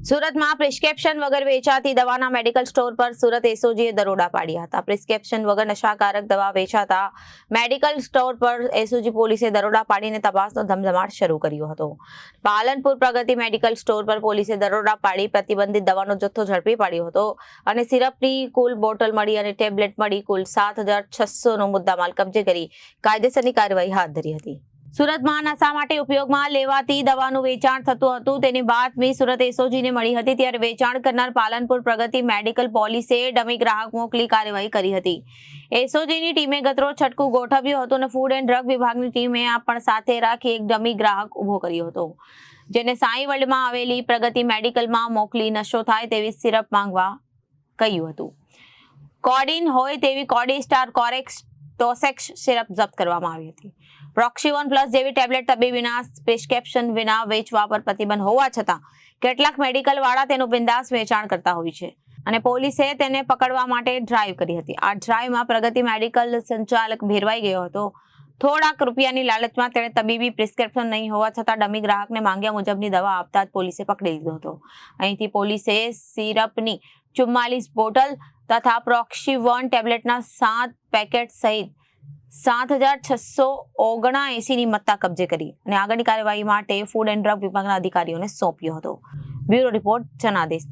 સુરતમાં પ્રિસ્ક્રિપ્શન વગર વેચાતી દવાના મેડિકલ સ્ટોર પર સુરત એસઓજીએ દરોડા પાડ્યા હતા. પ્રિસ્ક્રિપ્શન વગર નશાકારક દવા વેચાતા મેડિકલ સ્ટોર પર એસઓજી પોલીસે દરોડા પાડીને તપાસનો ધમધમાટ શરૂ કર્યો હતો. પાલનપુર પ્રગતિ મેડિકલ સ્ટોર પર પોલીસે દરોડા પાડી પ્રતિબંધિત દવાનો જથ્થો ઝડપી પાડ્યો હતો અને સિરપની કુલ બોટલ મળી અને ટેબ્લેટ મળી કુલ સાત હજાર છસોનો મુદ્દામાલ કબજે કરી કાયદેસરની કાર્યવાહી હાથ ધરી હતી. સુરતમાં નશા માટે ઉપયોગમાં લેવાતી દવાનું વેચાણ થતું હતું. તેની બાતમી સુરત એસઓજીને મળી હતી ત્યારે વેચાણ કરનાર પાલનપુર પ્રગતિ મેડિકલ પોલીસે ડમી ગ્રાહક મોકલી કાર્યવાહી કરી હતી. એસઓજીની ટીમે ગતરોજ છટકું ગોઠવ્યું હતું અને ફૂડ એન્ડ ડ્રગ વિભાગની ટીમે આ પણ સાથે રાખી એક ડમી ગ્રાહક ઊભો કર્યો હતો. જેને સાંઈ વર્લ્ડમાં આવેલી પ્રગતિ મેડિકલમાં મોકલી નશો થાય તેવી સિરપ માંગવા કહ્યું હતું. કોડિન હોય તેવી કોડી સ્ટાર કોરેક્સ ટોસેક્સ સિરપ જપ્ત કરવામાં આવી હતી. પ્રોક્સિવન પ્લસ જેવી ટેબ્લેટ તબીબીના પ્રિસ્ક્રિપ્શન વિના વેચવા પર પ્રતિબંધ હોવા છતાં કેટલાક મેડિકલ વાળા તેનું બિંદાસ વેચાણ કરતા હોય છે. અને પોલીસે તેને પકડવા માટે ડ્રાઈવ કરી હતી. આ ડ્રાઈવમાં પ્રગતિ મેડિકલ સંચાલક ભેરવાઈ ગયો હતો. થોડાક રૂપિયાની લાલચમાં તેણે તબીબી પ્રિસ્ક્રિપ્શન નહીં હોવા છતાં ડમી ગ્રાહકને માંગ્યા મુજબની દવા આપતા જ પોલીસે પકડી લીધો હતો. અહીંથી પોલીસે સિરપની ચુમ્માલીસ બોટલ તથા પ્રોક્સીવન ટેબ્લેટના સાત પેકેટ સહિત સાત હજાર છસો ઓગણા એસીની મત્તા કબજે કરી અને આગળની કાર્યવાહી માટે ફૂડ એન્ડ ડ્રગ વિભાગના અધિકારીઓને સોંપ્યો હતો. Bureau report Janadesh